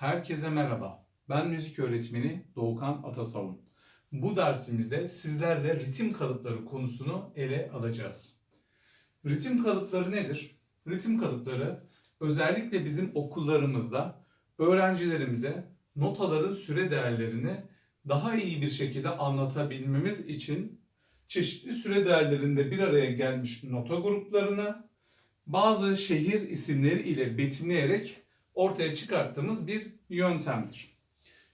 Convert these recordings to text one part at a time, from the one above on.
Herkese merhaba. Ben müzik öğretmeni Doğukan Atasavun. Bu dersimizde sizlerle ritim kalıpları konusunu ele alacağız. Ritim kalıpları nedir? Ritim kalıpları özellikle bizim okullarımızda öğrencilerimize notaların süre değerlerini daha iyi bir şekilde anlatabilmemiz için çeşitli süre değerlerinde bir araya gelmiş nota gruplarını bazı şehir isimleri ile betimleyerek ortaya çıkarttığımız bir yöntemdir.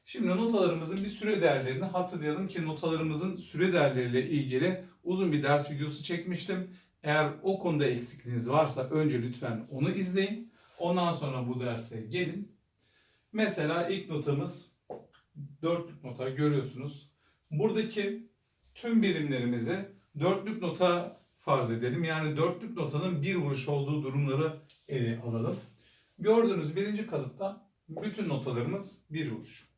Şimdi notalarımızın bir süre değerlerini hatırlayalım ki notalarımızın süre değerleriyle ilgili uzun bir ders videosu çekmiştim. Eğer o konuda eksikliğiniz varsa önce lütfen onu izleyin. Ondan sonra bu derse gelin. Mesela ilk notamız dörtlük nota görüyorsunuz. Buradaki tüm birimlerimizi dörtlük nota farz edelim. Yani dörtlük notanın bir vuruş olduğu durumları ele alalım. Gördüğünüz birinci kalıpta bütün notalarımız bir vuruş.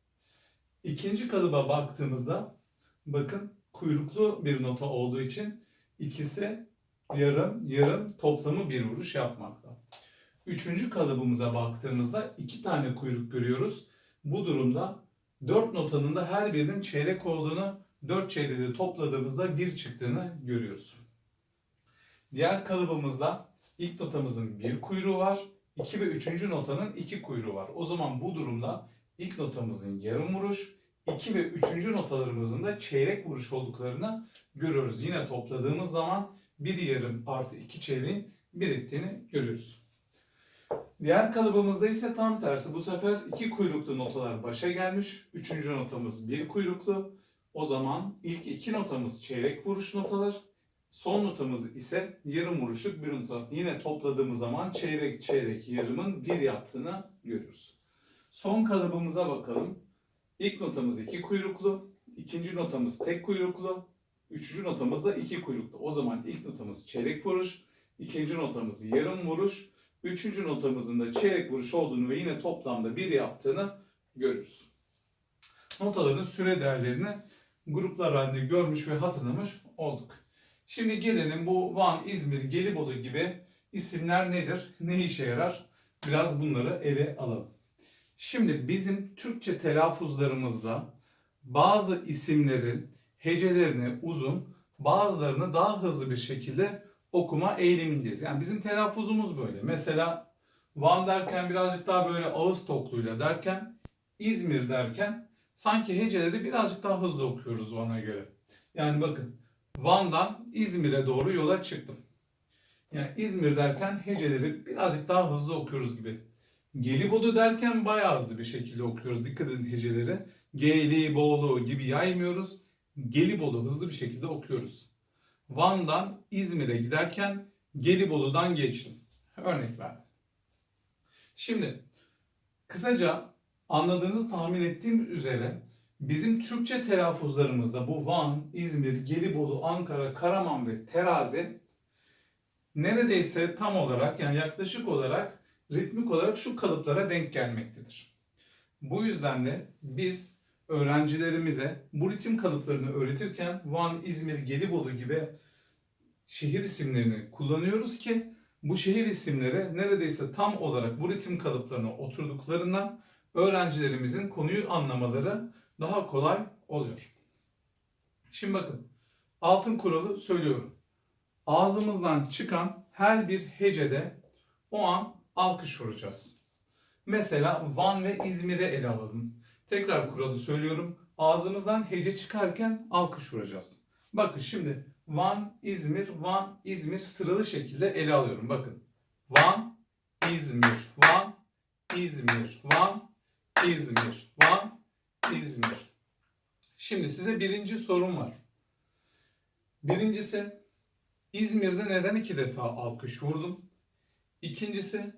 İkinci kalıba baktığımızda bakın kuyruklu bir nota olduğu için ikisi yarım yarım toplamı bir vuruş yapmakta. Üçüncü kalıbımıza baktığımızda iki tane kuyruk görüyoruz. Bu durumda dört notanın da her birinin çeyrek olduğunu, dört çeyreği topladığımızda bir çıktığını görüyoruz. Diğer kalıbımızda ilk notamızın bir kuyruğu var. 2 ve 3. notanın 2 kuyruğu var. O zaman bu durumda ilk notamızın yarım vuruş, 2 ve 3. notalarımızın da çeyrek vuruş olduklarını görüyoruz. Yine topladığımız zaman bir yarım artı 2 çeyreğin biriktiğini görüyoruz. Diğer kalıbımızda ise tam tersi. Bu sefer iki kuyruklu notalar başa gelmiş. Üçüncü notamız bir kuyruklu. O zaman ilk iki notamız çeyrek vuruş notalar. Son notamız ise yarım vuruşluk bir nota. Yine topladığımız zaman çeyrek çeyrek yarımın bir yaptığını görüyoruz. Son kalıbımıza bakalım. İlk notamız iki kuyruklu, ikinci notamız tek kuyruklu, üçüncü notamız da iki kuyruklu. O zaman ilk notamız çeyrek vuruş, ikinci notamız yarım vuruş, üçüncü notamızın da çeyrek vuruş olduğunu ve yine toplamda bir yaptığını görürüz. Notaların süre değerlerini gruplar halinde görmüş ve hatırlamış olduk. Şimdi gelelim bu Van, İzmir, Gelibolu gibi isimler nedir? Ne işe yarar? Biraz bunları ele alalım. Şimdi bizim Türkçe telaffuzlarımızda bazı isimlerin hecelerini uzun, bazılarını daha hızlı bir şekilde okuma eğilimindeyiz. Yani bizim telaffuzumuz böyle. Mesela Van derken birazcık daha böyle ağız tokluyla derken İzmir derken sanki heceleri birazcık daha hızlı okuyoruz Van'a göre. Yani bakın Van'dan İzmir'e doğru yola çıktım. Yani İzmir derken heceleri birazcık daha hızlı okuyoruz gibi. Gelibolu derken bayağı hızlı bir şekilde okuyoruz. Dikkat edin heceleri. Gelibolu gibi yaymıyoruz. Gelibolu hızlı bir şekilde okuyoruz. Van'dan İzmir'e giderken Gelibolu'dan geçtim. Örnek verdim. Şimdi kısaca anladığınızı tahmin ettiğim üzere bizim Türkçe telaffuzlarımızda bu Van, İzmir, Gelibolu, Ankara, Karaman ve Terazi neredeyse tam olarak yani yaklaşık olarak ritmik olarak şu kalıplara denk gelmektedir. Bu yüzden de biz öğrencilerimize bu ritim kalıplarını öğretirken Van, İzmir, Gelibolu gibi şehir isimlerini kullanıyoruz ki bu şehir isimleri neredeyse tam olarak bu ritim kalıplarına oturduklarından öğrencilerimizin konuyu anlamaları daha kolay oluyor. Şimdi bakın altın kuralı söylüyorum. Ağzımızdan çıkan her bir hecede o an alkış vuracağız. Mesela Van ve İzmir'e ele alalım. Tekrar kuralı söylüyorum. Ağzımızdan hece çıkarken alkış vuracağız. Bakın şimdi Van, İzmir, Van, İzmir sıralı şekilde ele alıyorum. Bakın. Van, İzmir, Van, İzmir, Van, İzmir, Van, İzmir. Şimdi size birinci sorum var. Birincisi İzmir'de neden iki defa alkış vurdum? İkincisi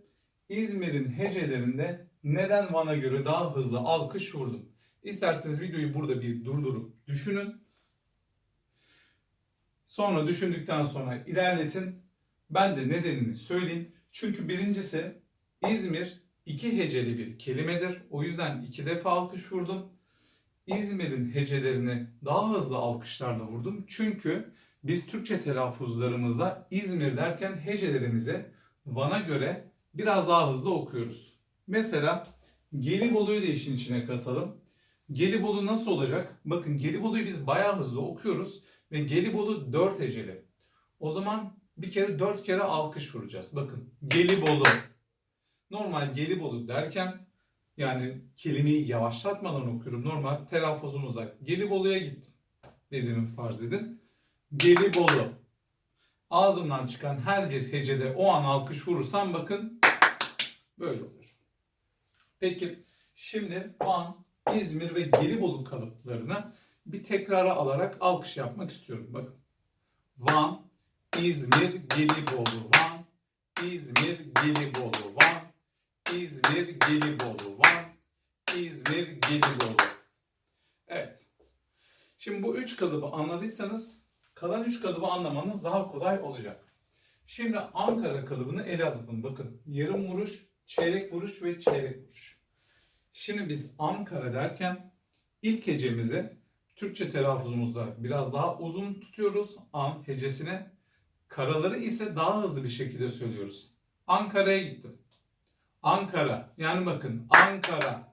İzmir'in hecelerinde neden Van'a göre daha hızlı alkış vurdum? İsterseniz videoyu burada bir durdurup düşünün. Sonra düşündükten sonra ilerletin. Ben de nedenini söyleyeyim. Çünkü birincisi İzmir iki heceli bir kelimedir. O yüzden iki defa alkış vurdum. İzmir'in hecelerini daha hızlı alkışlarla vurdum. Çünkü biz Türkçe telaffuzlarımızda İzmir derken hecelerimizi Van'a göre biraz daha hızlı okuyoruz. Mesela Gelibolu'yu da işin içine katalım. Gelibolu nasıl olacak? Bakın Gelibolu'yu biz bayağı hızlı okuyoruz ve Gelibolu 4 heceli. O zaman bir kere 4 kere alkış vuracağız. Bakın Gelibolu. Normal Gelibolu derken yani kelimeyi yavaşlatmadan okuyorum. Normal telaffuzumuzda Gelibolu'ya gittim dediğimi farz edin. Gelibolu. Ağzımdan çıkan her bir hecede o an alkış vurursam bakın böyle oluyor. Peki şimdi Van, İzmir ve Gelibolu kalıplarını bir tekrara alarak alkış yapmak istiyorum. Bakın. Van, İzmir, Gelibolu. Van, İzmir, Gelibolu. Van, İzmir, Gelibolu. Van, İzmir, Gelibolu. Evet. Şimdi bu üç kalıbı anladıysanız kalan üç kalıbı anlamanız daha kolay olacak. Şimdi Ankara kalıbını ele alalım. Bakın yarım vuruş, çeyrek vuruş ve çeyrek vuruş. Şimdi biz Ankara derken ilk hecemizi Türkçe telaffuzumuzda biraz daha uzun tutuyoruz. An hecesine. Karaları ise daha hızlı bir şekilde söylüyoruz. Ankara'ya gittim. Ankara. Yani bakın Ankara.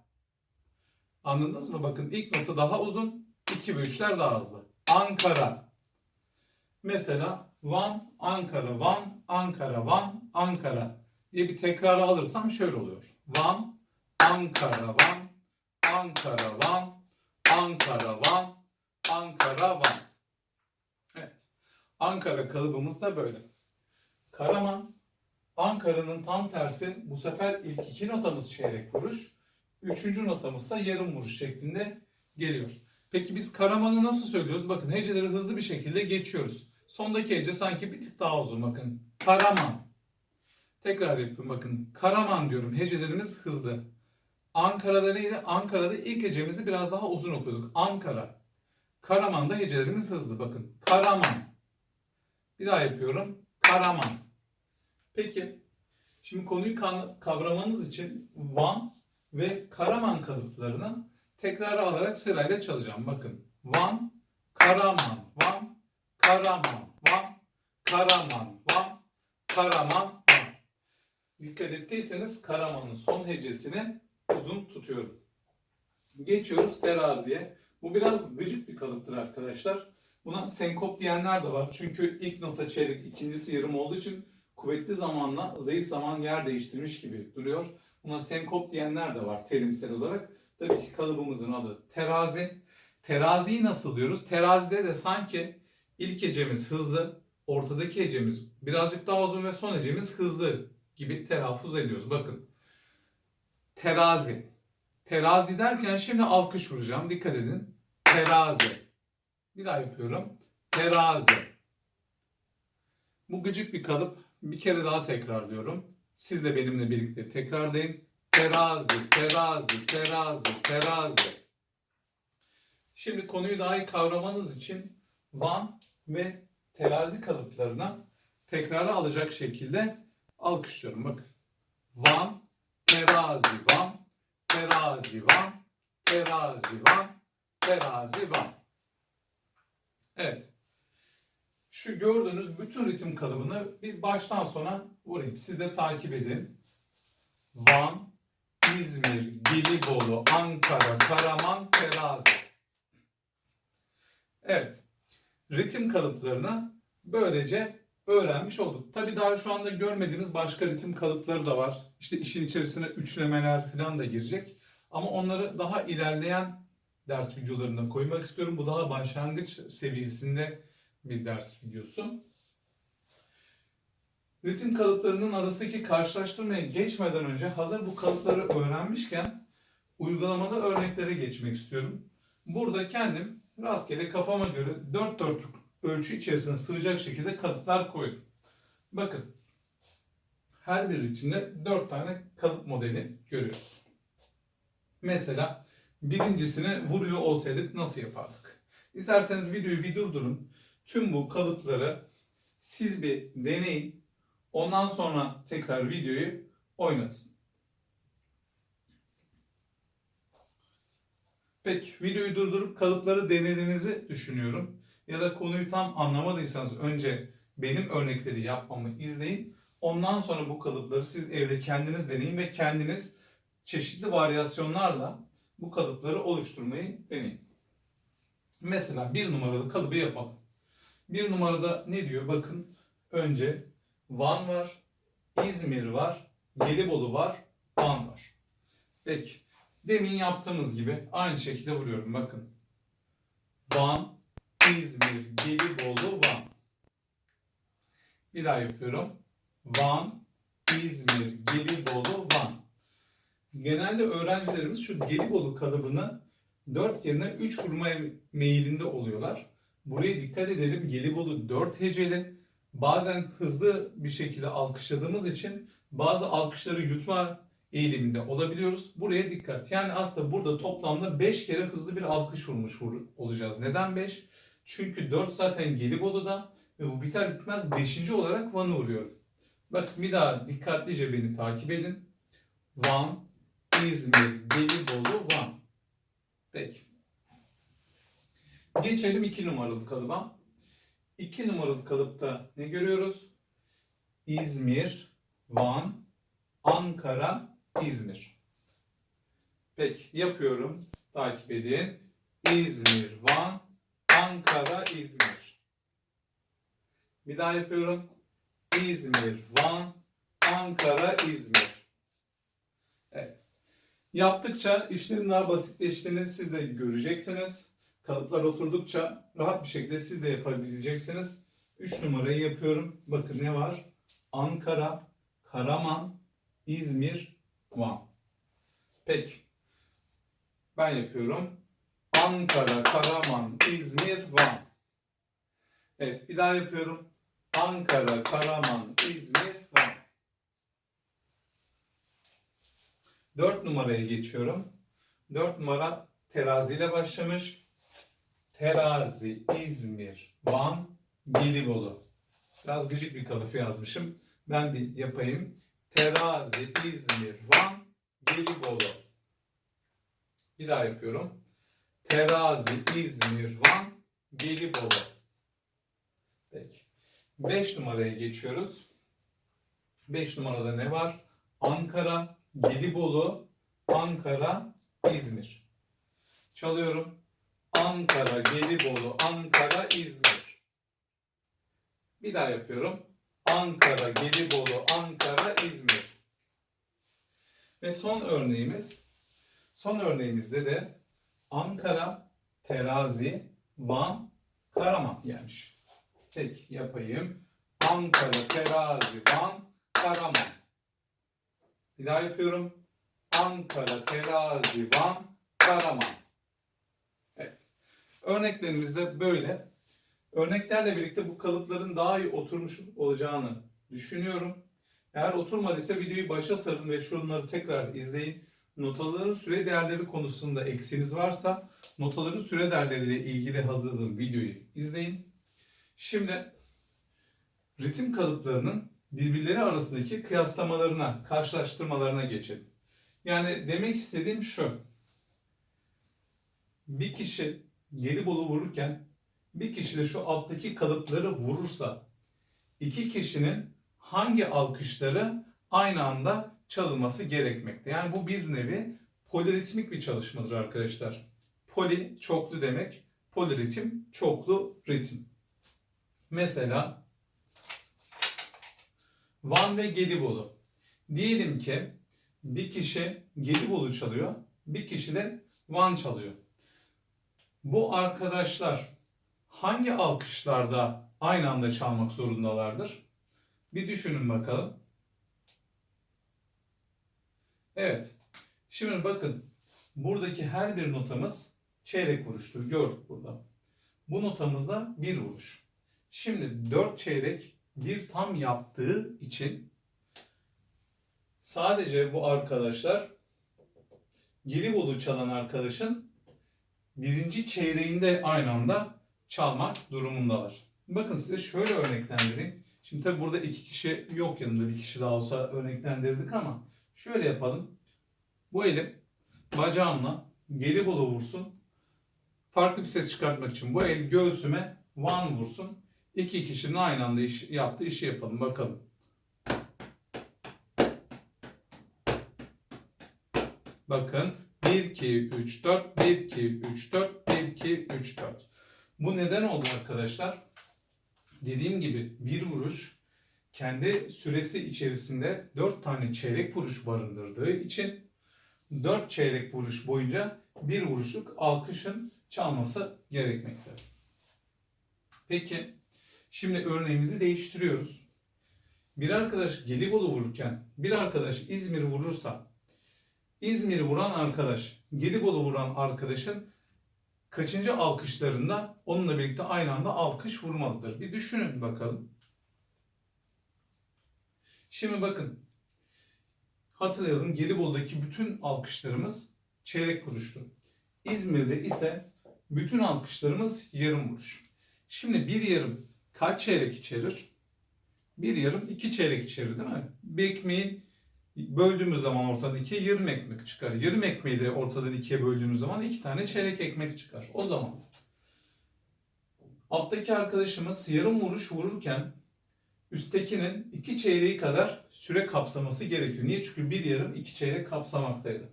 Anladınız mı? Bakın ilk notu daha uzun. 2 ve 3'ler daha hızlı. Ankara. Mesela Van, Ankara, Van, Ankara, Van, Ankara diye bir tekrarı alırsam şöyle oluyor. Van, Ankara, Van, Ankara, Van, Ankara, Van, Ankara, Van. Evet. Ankara kalıbımız da böyle. Karaman, Ankara'nın tam tersi bu sefer ilk iki notamız çeyrek vuruş, üçüncü notamızsa yarım vuruş şeklinde geliyor. Peki biz Karaman'ı nasıl söylüyoruz? Bakın heceleri hızlı bir şekilde geçiyoruz. Sondaki hece sanki bir tık daha uzun. Bakın Karaman. Tekrar yapıyorum bakın. Karaman diyorum. Hecelerimiz hızlı. Ankara'da neydi? Ankara'da ilk hecemizi biraz daha uzun okuduk. Ankara. Karaman'da hecelerimiz hızlı. Bakın. Karaman. Bir daha yapıyorum. Karaman. Peki. Şimdi konuyu kavramanız için Van ve Karaman kalıplarını tekrar alarak sırayla çalacağım. Bakın. Van, Karaman, Van, Karaman, Van, Karaman, Van, Karaman, Van. Dikkat ettiyseniz Karaman'ın son hecesini uzun tutuyorum. Geçiyoruz teraziye. Bu biraz gıcık bir kalıptır arkadaşlar. Buna senkop diyenler de var. Çünkü ilk nota çeyrek, ikincisi yarım olduğu için kuvvetli zamanla zayıf zaman yer değiştirmiş gibi duruyor. Buna senkop diyenler de var terimsel olarak. Tabii ki kalıbımızın adı terazi. Teraziyi nasıl diyoruz? Terazide de sanki ilk hecemiz hızlı, ortadaki hecemiz birazcık daha uzun ve son hecemiz hızlı gibi telaffuz ediyoruz. Bakın. Terazi. Terazi derken şimdi alkış vuracağım. Dikkat edin. Terazi. Bir daha yapıyorum. Terazi. Bu gıcık bir kalıp. Bir kere daha tekrarlıyorum. Siz de benimle birlikte tekrarlayın. Terazi, terazi, terazi, terazi. Şimdi konuyu daha iyi kavramanız için Van ve terazi kalıplarına tekrarı alacak şekilde alkışlıyorum. Bakın. Van, terazi, Van, terazi, Van, terazi, Van, terazi, Van. Evet. Şu gördüğünüz bütün ritim kalıbını bir baştan sona vurayım. Siz de takip edin. Van, İzmir, Gelibolu, Ankara, Karaman, Terazi. Evet. Ritim kalıplarını böylece öğrenmiş olduk. Tabii daha şu anda görmediğimiz başka ritim kalıpları da var. İşte işin içerisine üçlemeler falan da girecek. Ama onları daha ilerleyen ders videolarında koymak istiyorum. Bu daha başlangıç seviyesinde bir ders videosu. Ritim kalıplarının arasındaki karşılaştırmaya geçmeden önce hazır bu kalıpları öğrenmişken uygulamada örneklere geçmek istiyorum. Burada kendim rastgele kafama göre dört dörtlük ölçü içerisine sığacak şekilde kalıplar koydum. Bakın her bir ritimde dört tane kalıp modeli görüyoruz. Mesela birincisini vuruyor olsaydık nasıl yapardık? İsterseniz videoyu bir durdurun. Tüm bu kalıpları siz bir deneyin. Ondan sonra tekrar videoyu oynasın. Peki videoyu durdurup kalıpları denediğinizi düşünüyorum. Ya da konuyu tam anlamadıysanız önce benim örnekleri yapmamı izleyin. Ondan sonra bu kalıpları siz evde kendiniz deneyin ve kendiniz çeşitli varyasyonlarla bu kalıpları oluşturmayı deneyin. Mesela bir numaralı kalıbı yapalım. Bir numarada ne diyor? Bakın önce Van var, İzmir var, Gelibolu var, Van var. Peki. Demin yaptığımız gibi aynı şekilde vuruyorum. Bakın. Van, İzmir, Gelibolu, Van. Bir daha yapıyorum. Van, İzmir, Gelibolu, Van. Genelde öğrencilerimiz şu Gelibolu kalıbını 4 yerine 3 vurmaya meyilinde oluyorlar. Buraya dikkat edelim. Gelibolu 4 heceli. Bazen hızlı bir şekilde alkışladığımız için bazı alkışları yutma eğiliminde olabiliyoruz. Buraya dikkat. Yani aslında burada toplamda 5 kere hızlı bir alkış vurmuş vur- olacağız. Neden 5? Çünkü 4 zaten Gelibolu'da ve bu biter bitmez 5. olarak Van'ı vuruyorum. Bak bir daha dikkatlice beni takip edin. Van, İzmir, Gelibolu, Van. Peki. Geçelim 2 numaralı kalıba. 2 numaralı kalıpta ne görüyoruz? İzmir, Van, Ankara, İzmir. Peki yapıyorum. Takip edin. İzmir, Van, Ankara, İzmir. Bir daha yapıyorum. İzmir, Van, Ankara, İzmir. Evet. Yaptıkça işlerin daha basitleştiğini siz de göreceksiniz. Kalıplar oturdukça rahat bir şekilde siz de yapabileceksiniz. 3 numarayı yapıyorum. Bakın ne var? Ankara, Karaman, İzmir, Van. Peki. Ben yapıyorum. Ankara, Karaman, İzmir, Van. Evet bir daha yapıyorum. Ankara, Karaman, İzmir, Van. 4 numaraya geçiyorum. 4 numara teraziyle başlamış. Terazi, İzmir, Van, Gelibolu. Biraz gıcık bir kalıp yazmışım. Ben bir yapayım. Terazi, İzmir, Van, Gelibolu. Bir daha yapıyorum. Terazi, İzmir, Van, Gelibolu. Peki. 5 numaraya geçiyoruz. 5 numarada ne var? Ankara, Gelibolu, Ankara, İzmir. Çalıyorum. Ankara, Gelibolu, Ankara, İzmir. Bir daha yapıyorum. Ankara, Gelibolu, Ankara, İzmir. Ve son örneğimiz. Son örneğimizde de Ankara, Terazi, Van, Karaman gelmiş. Peki yapayım. Ankara, Terazi, Van, Karaman. Bir daha yapıyorum. Ankara, Terazi, Van, Karaman. Örneklerimiz de böyle. Örneklerle birlikte bu kalıpların daha iyi oturmuş olacağını düşünüyorum. Eğer oturmadıysa videoyu başa sarın ve şunları tekrar izleyin. Notaların süre değerleri konusunda eksiğiniz varsa notaların süre değerleriyle ilgili hazırladığım videoyu izleyin. Şimdi ritim kalıplarının birbirleri arasındaki kıyaslamalarına, karşılaştırmalarına geçelim. Yani demek istediğim şu. Bir kişi Gelibolu vururken bir kişi de şu alttaki kalıpları vurursa iki kişinin hangi alkışları aynı anda çalınması gerekmekte. Yani bu bir nevi poliritmik bir çalışmadır arkadaşlar. Poli çoklu demek, poliritim çoklu ritim. Mesela Van ve Gelibolu. Diyelim ki bir kişi Gelibolu çalıyor, bir kişi de Van çalıyor. Bu arkadaşlar hangi alkışlarda aynı anda çalmak zorundalardır? Bir düşünün bakalım. Evet. Şimdi bakın buradaki her bir notamız çeyrek vuruştur. Gördük burada. Bu notamızda bir vuruş. Şimdi dört çeyrek bir tam yaptığı için sadece bu arkadaşlar Gelibolu çalan arkadaşın birinci çeyreğinde aynı anda çalmak durumundalar. Bakın size şöyle örneklendireyim. Şimdi tabi burada iki kişi yok yanımda bir kişi daha olsa örneklendirdik ama şöyle yapalım. Bu elim bacağımla Gelibolu vursun. Farklı bir ses çıkartmak için bu el göğsüme van vursun. İki kişinin aynı anda iş, yaptığı işi yapalım bakalım. Bakın 1, 2, 3, 4, 1, 2, 3, 4, 1, 2, 3, 4. Bu neden oldu arkadaşlar? Dediğim gibi bir vuruş kendi süresi içerisinde 4 tane çeyrek vuruş barındırdığı için 4 çeyrek vuruş boyunca bir vuruşluk alkışın çalması gerekmekte. Peki şimdi örneğimizi değiştiriyoruz. Bir arkadaş Gelibolu vururken bir arkadaş İzmir vurursa İzmir vuran arkadaş Gelibolu vuran arkadaşın kaçıncı alkışlarında onunla birlikte aynı anda alkış vurmalıdır? Bir düşünün bakalım. Şimdi bakın. Hatırlayalım Gelibolu'daki bütün alkışlarımız çeyrek vuruştu. İzmir'de ise bütün alkışlarımız yarım vuruş. Şimdi bir yarım kaç çeyrek içerir? Bir yarım iki çeyrek içerir değil mi? Bir ekmeği böldüğümüz zaman ortadan ikiye yarım ekmek çıkar. Yarım ekmeği de ortadan ikiye böldüğümüz zaman iki tane çeyrek ekmek çıkar. O zaman alttaki arkadaşımız yarım vuruş vururken üsttekinin iki çeyreği kadar süre kapsaması gerekiyor. Niye? Çünkü bir yarım iki çeyrek kapsamaktaydı.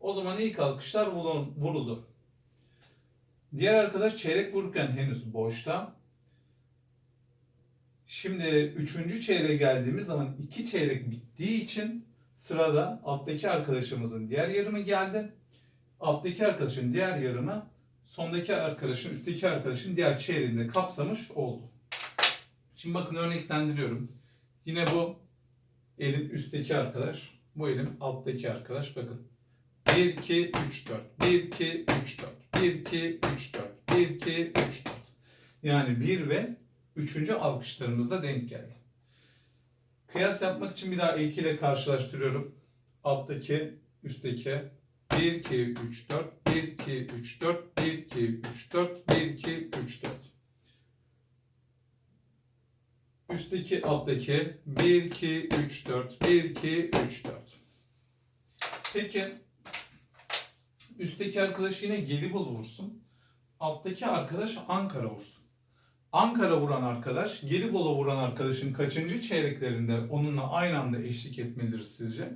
O zaman ilk alkışlar vurul- vuruldu. Diğer arkadaş çeyrek vururken henüz boşta. Şimdi üçüncü çeyreğe geldiğimiz zaman iki çeyrek bittiği için sırada alttaki arkadaşımızın diğer yarımı geldi. Alttaki arkadaşın diğer yarımı sondaki arkadaşın, üstteki arkadaşın diğer çeyreğinde kapsamış oldu. Şimdi bakın örneklendiriyorum. Yine bu elim üstteki arkadaş, bu elim alttaki arkadaş. Bakın. 1, 2, 3, 4. 1, 2, 3, 4. 1, 2, 3, 4. 1, 2, 3, 4. Yani 1 ve üçüncü alkışlarımızda denk geldi. Kıyas yapmak için bir daha ilk ile karşılaştırıyorum. Alttaki, üstteki. 1, 2, 3, 4. 1, 2, 3, 4. 1, 2, 3, 4. 1, 2, 3, 4. Üstteki, alttaki. 1, 2, 3, 4. 1, 2, 3, 4. Peki. Üstteki arkadaş yine Gelibolu vursun. Alttaki arkadaş Ankara vursun. Ankara vuran arkadaş, Gelibolu vuran arkadaşın kaçıncı çeyreklerinde onunla aynı anda eşlik etmelidir sizce?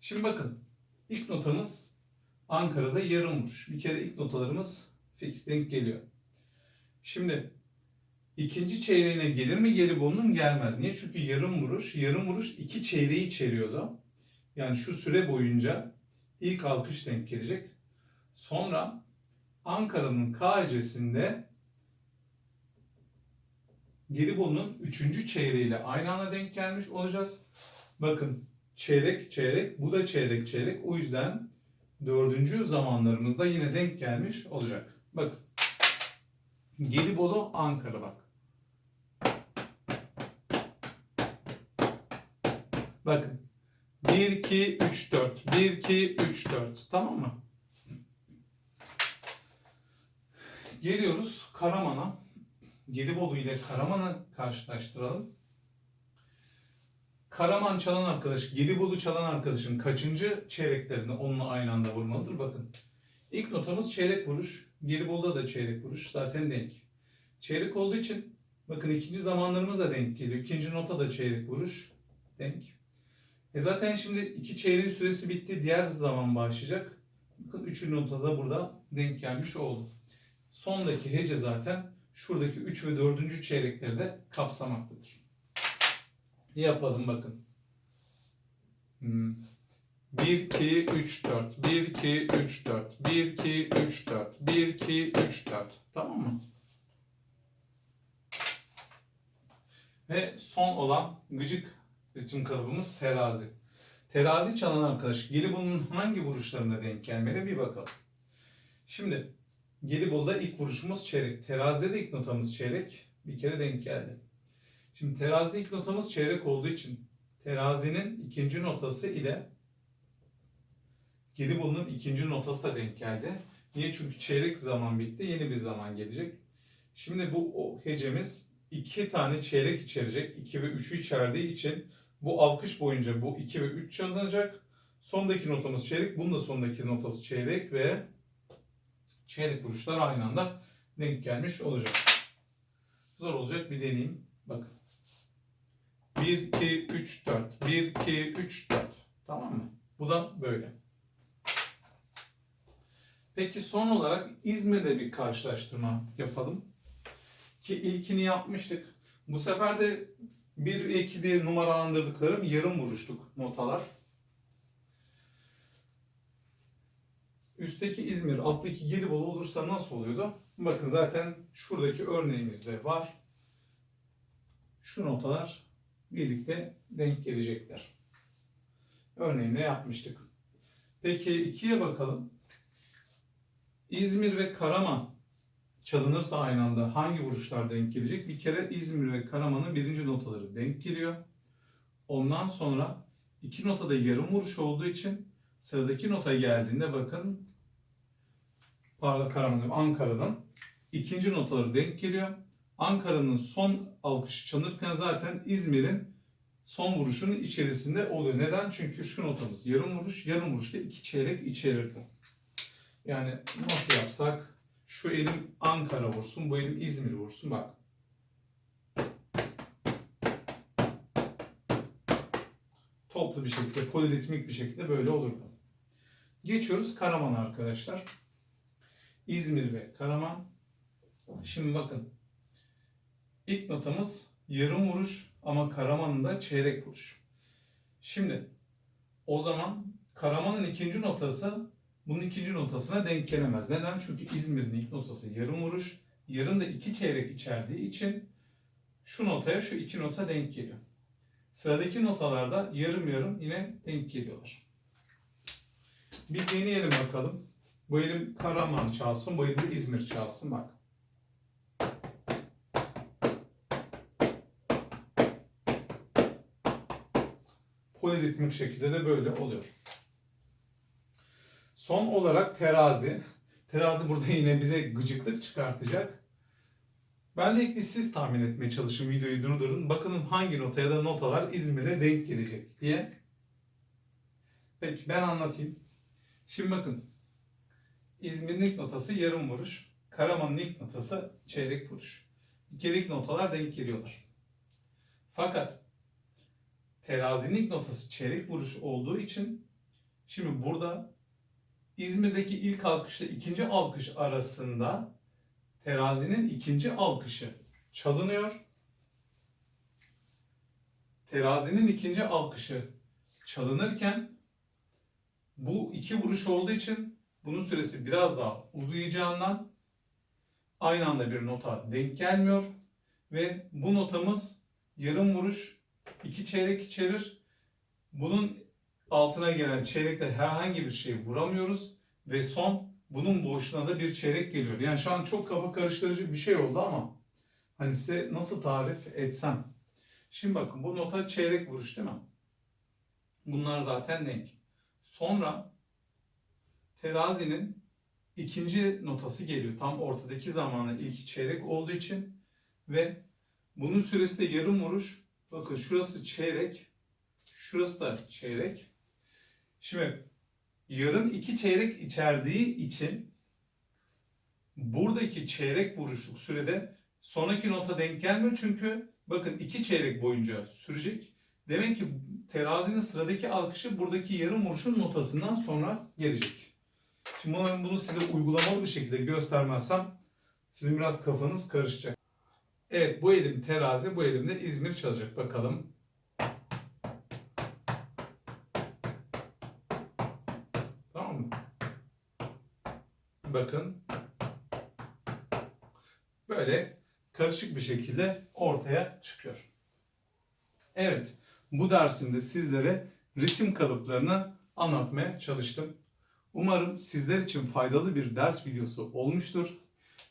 Şimdi bakın. ilk notamız Ankara'da yarım vuruş. Bir kere ilk notalarımız fix denk geliyor. Şimdi ikinci çeyreğine gelir mi Gelibolu'nun gelmez. Niye? Çünkü yarım vuruş, yarım vuruş iki çeyreği içeriyordu. Yani şu süre boyunca ilk alkış denk gelecek. Sonra Ankara'nın K Gelibolu'nun üçüncü çeyreğiyle aynı anda denk gelmiş olacağız. Bakın çeyrek çeyrek bu da çeyrek çeyrek. O yüzden dördüncü zamanlarımızda yine denk gelmiş olacak. Bakın. Gelibolu Ankara bak. Bakın. 1, 2, 3, 4. 1, 2, 3, 4. Tamam mı? Geliyoruz Karaman'a. Gelibolu ile Karaman'ı karşılaştıralım. Karaman çalan arkadaş, Gelibolu çalan arkadaşın kaçıncı çeyreklerini onunla aynı anda vurmalıdır? Bakın. İlk notamız çeyrek vuruş. Gelibolu'da da çeyrek vuruş. Zaten denk. Çeyrek olduğu için bakın ikinci zamanlarımız da denk geliyor. İkinci nota da çeyrek vuruş. Denk. E zaten şimdi iki çeyreğin süresi bitti. Diğer zaman başlayacak. Bakın üçüncü notada burada denk gelmiş oldu. Sondaki hece zaten şuradaki 3 ve 4. çeyrekleri de kapsamaktadır. Yapalım bakın. Hmm. 1, 2, 3, 4. 1, 2, 3, 4. 1, 2, 3, 4. 1, 2, 3, 4. Tamam mı? Ve son olan gıcık ritim kalıbımız terazi. Terazi çalan arkadaş Gelibolu'nun hangi vuruşlarına denk gelmeli bir bakalım. Şimdi Gelibolu'da ilk vuruşumuz çeyrek. Terazide de ilk notamız çeyrek. Bir kere denk geldi. Şimdi terazide ilk notamız çeyrek olduğu için terazinin ikinci notası ile Gelibolu'nun ikinci notası da denk geldi. Niye? Çünkü çeyrek zaman bitti. Yeni bir zaman gelecek. Şimdi bu o hecemiz iki tane çeyrek içerecek. 2 ve 3'ü içerdiği için bu alkış boyunca bu 2 ve 3 çalınacak. Sondaki notamız çeyrek. Bunun da sondaki notası çeyrek ve çeyrek vuruşlar aynı anda denk gelmiş olacak. Zor olacak bir deneyeyim. Bakın. 1, 2, 3, 4. 1, 2, 3, 4. Tamam mı? Bu da böyle. Peki son olarak İzmir'de bir karşılaştırma yapalım. Ki ilkini yapmıştık. Bu sefer de 1 ve 2 diye numaralandırdıklarım yarım vuruşluk notalar. Üstteki İzmir, alttaki Gelibolu olursa nasıl oluyordu? Bakın zaten şuradaki örneğimizde var. Şu notalar birlikte denk gelecekler. Örneğini yapmıştık. Peki ikiye bakalım. İzmir ve Karaman çalınırsa aynı anda hangi vuruşlar denk gelecek? Bir kere İzmir ve Karaman'ın birinci notaları denk geliyor. Ondan sonra iki notada yarım vuruş olduğu için sıradaki nota geldiğinde bakın pardon Karaman'ın Ankara'dan ikinci notaları denk geliyor. Ankara'nın son alkışı çalınırken zaten İzmir'in son vuruşunun içerisinde oluyor. Neden? Çünkü şu notamız yarım vuruş, yarım vuruşta iki çeyrek içerirdi. Yani nasıl yapsak? Şu elim Ankara vursun, bu elim İzmir vursun. Bak. Toplu bir şekilde, poliritmik bir şekilde böyle olurdu. Geçiyoruz Karaman arkadaşlar. İzmir ve Karaman. Şimdi bakın. İlk notamız yarım vuruş ama Karaman'ın da çeyrek vuruş. Şimdi o zaman Karaman'ın ikinci notası bunun ikinci notasına denk gelemez. Neden? Çünkü İzmir'in ilk notası yarım vuruş. Yarım da iki çeyrek içerdiği için şu notaya şu iki nota denk geliyor. Sıradaki notalarda yarım yarım yine denk geliyorlar. Bir deneyelim bakalım. Bu elim Karaman çalsın, bu elim İzmir çalsın bak. Poliritmik şekilde de böyle oluyor. Son olarak terazi. Terazi burada yine bize gıcıklık çıkartacak. Bence ilk bir siz tahmin etmeye çalışın videoyu durdurun. Bakalım hangi nota ya da notalar İzmir'e denk gelecek diye. Peki ben anlatayım. Şimdi bakın. İzmir'in ilk notası yarım vuruş. Karaman'ın ilk notası çeyrek vuruş. İkilik notalar denk geliyorlar. Fakat terazinin ilk notası çeyrek vuruş olduğu için şimdi burada İzmir'deki ilk alkışla ikinci alkış arasında terazinin ikinci alkışı çalınıyor. Terazinin ikinci alkışı çalınırken bu iki vuruş olduğu için bunun süresi biraz daha uzayacağından aynı anda bir nota denk gelmiyor ve bu notamız yarım vuruş iki çeyrek içerir. Bunun altına gelen çeyrekte herhangi bir şey vuramıyoruz ve son bunun boşluğuna da bir çeyrek geliyor. Yani şu an çok kafa karıştırıcı bir şey oldu ama hani size nasıl tarif etsem. Şimdi bakın bu nota çeyrek vuruş değil mi? Bunlar zaten denk. Sonra terazinin ikinci notası geliyor. Tam ortadaki zamanı ilk çeyrek olduğu için ve bunun süresi de yarım vuruş. Bakın şurası çeyrek, şurası da çeyrek. Şimdi yarım iki çeyrek içerdiği için buradaki çeyrek vuruşluk sürede sonraki nota denk gelmiyor çünkü bakın iki çeyrek boyunca sürecek. Demek ki terazinin sıradaki alkışı buradaki yarım vuruşun notasından sonra gelecek. Şimdi bunu, bunu size uygulamalı bir şekilde göstermezsem sizin biraz kafanız karışacak. Evet bu elim terazi, bu elimde İzmir çalacak. Bakalım. Tamam? Bakın. Böyle karışık bir şekilde ortaya çıkıyor. Evet, bu dersimde sizlere ritim kalıplarını anlatmaya çalıştım. Umarım sizler için faydalı bir ders videosu olmuştur.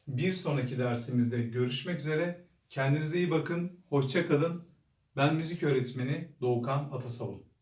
Bir sonraki dersimizde görüşmek üzere. Kendinize iyi bakın. Hoşça kalın. Ben müzik öğretmeni Doğukan Atasavun.